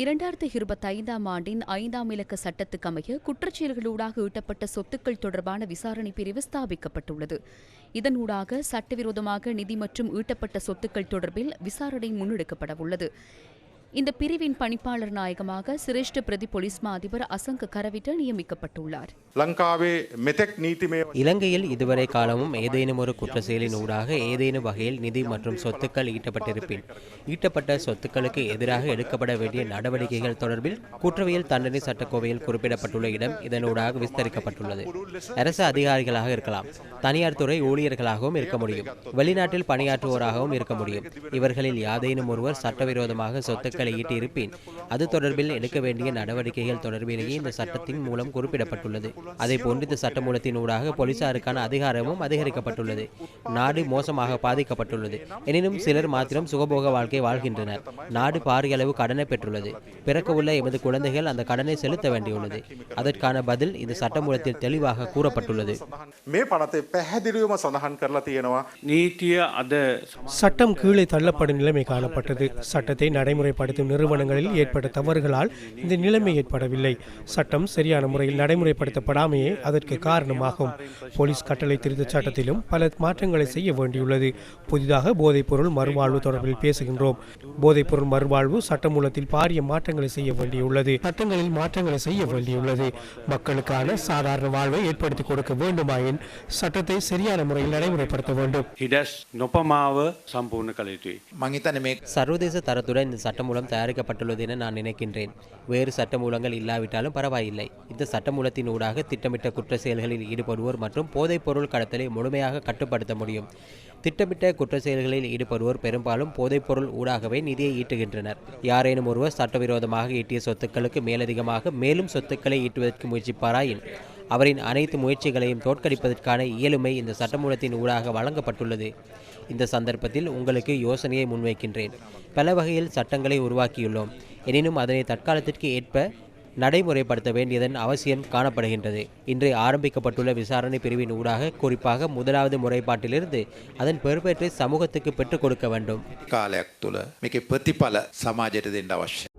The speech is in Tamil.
இரண்டாயிரத்தி இருபத்தி ஐந்தாம் ஆண்டின் ஐந்தாம் இலக்க சட்டத்துக்கமைய குற்றச்செயல்களூடாக ஈட்டப்பட்ட சொத்துக்கள் தொடர்பான விசாரணை பிரிவு ஸ்தாபிக்கப்பட்டுள்ளது. இதனூடாக சட்டவிரோதமாக நிதி மற்றும் ஈட்டப்பட்ட சொத்துக்கள் தொடர்பில் விசாரணை முன்னெடுக்கப்படவுள்ளது. இந்த பிரிவின் பணிப்பாளர் நாயகமாக சிரேஷ்ட பிரதி போலீஸ் அதிபர் அசங்க கரவிட்ட நியமிக்கப்பட்டுள்ளார். இலங்கையில் இதுவரை காலமும் ஏதேனும் ஒரு குற்ற செயலின் ஊடாக ஏதேனும் வகையில் நிதி மற்றும் சொத்துக்கள் ஈட்டப்பட்டிருப்பின். ஈட்டப்பட்ட சொத்துக்களுக்கு எதிராக எடுக்கப்பட வேண்டிய நடவடிக்கைகள் தொடர்பில் குற்றவியல் தண்டனை சட்டக்கோவையில் குறிப்பிடப்பட்டுள்ள இடம் இதன் ஊடாக விஸ்தரிக்கப்பட்டுள்ளது. அரசு அதிகாரிகளாக இருக்கலாம். தனியார் துறை ஊழியர்களாகவும் இருக்க முடியும். வெளிநாட்டில் பணியாற்றுவோராகவும் இருக்க முடியும். இவர்களில் யாதேனும் ஒருவர் சட்டவிரோதமாக சொத்துக்கள் கட்டளையிட்டிருப்பேன் அது தொடர்பில் எடுக்க வேண்டிய நடவடிக்கைகள் தொடர்பிலேயே இந்த சட்டத்தின் மூலம் குறிப்பிடப்பட்டுள்ளது. அதே போன்று இந்த சட்ட மூலத்தினூடாக போலீசாருக்கான அதிகாரமும் அதிகரிக்கப்பட்டுள்ளது. நாடு மோசமாக பாதிக்கப்பட்டுள்ளது. எனினும் சிலர் மாத்திரம் சுகபோக வாழ்க்கை வாழ்கின்றனர். நாடு பாரிய அளவு கடனை பெற்றுள்ளது. பிறக்கவுள்ள எமது குழந்தைகள் அந்த கடனை செலுத்த வேண்டியுள்ளது. அதற்கான பதில் இந்த சட்ட மூலத்தில் தெளிவாக கூறப்பட்டுள்ளது. சட்டம் கீழே தள்ளப்படும் நிலைமை காணப்பட்டது. சட்டத்தை நடைமுறைப்படுத்த பயன்படுத்தும் நிறுவனங்களில் ஏற்பட்ட தவறுகளால் இந்த நிலைமை ஏற்படவில்லை. சட்டம் சரியான முறையில் நடைமுறைப்படுத்தப்படாமையே அதற்கு காரணமாகும். போலீஸ் கட்டளை திருத்த சட்டத்திலும் பல மாற்றங்களை செய்ய வேண்டியுள்ளது. புதிதாக போதைப்பொருள் மறுவாழ்வு தொடர்பில் பேசுகின்றோம். போதைப்பொருள் மறுவாழ்வு சட்டமூலத்தில் பாரிய மாற்றங்களை செய்ய வேண்டியுள்ளது. சட்டங்களில் மாற்றங்களை செய்ய வேண்டியுள்ளது. மக்களுக்கான சாதாரண வாழ்வை ஏற்படுத்தி கொடுக்க வேண்டுமாயின் சட்டத்தை சரியான முறையில் நடைமுறைப்படுத்த வேண்டும். சர்வதேச தரத்துடன் இந்த சட்டம் சட்டமூலம் தயாரிக்கப்பட்டுள்ளது என நான் நினைக்கின்றேன். வேறு சட்டமூலங்கள் இல்லாவிட்டாலும் பரவாயில்லை. இந்த சட்டமூலத்தின் ஊடாக திட்டமிட்ட குற்ற செயல்களில் ஈடுபடுவோர் மற்றும் போதைப்பொருள் கடத்தலை முழுமையாக கட்டுப்படுத்த முடியும். திட்டமிட்ட குற்ற செயல்களில் ஈடுபடுவோர் பெரும்பாலும் போதைப்பொருள் ஊடாகவே நிதியை ஈட்டுகின்றனர். யாரேனும் ஒருவர் சட்டவிரோதமாக ஈட்டிய சொத்துக்களுக்கு மேலதிகமாக மேலும் சொத்துக்களை ஈட்டுவதற்கு முயற்சிப்பாராயின் அவரின் அனைத்து முயற்சிகளையும் தோற்கடிப்பதற்கான இயலுமை இந்த சட்டமூலத்தின் ஊடாக வழங்கப்பட்டுள்ளது. இந்த சந்தர்ப்பத்தில் உங்களுக்கு யோசனையை முன்வைக்கின்றேன். பல வகையில் சட்டங்களை உருவாக்கியுள்ளோம். எனினும் அதனை தற்காலத்திற்கு ஏற்ப நடைமுறைப்படுத்த வேண்டியதன் அவசியம் காணப்படுகின்றது. இன்று ஆரம்பிக்கப்பட்டுள்ள விசாரணை பிரிவின் ஊடாக குறிப்பாக முதலாவது முறைப்பாட்டிலிருந்து அதன் பொறுப்பேற்று சமூகத்துக்கு பெற்றுக் கொடுக்க வேண்டும். காலத்துல மிக பிரதிபல சமாஜத்தை அவசியம்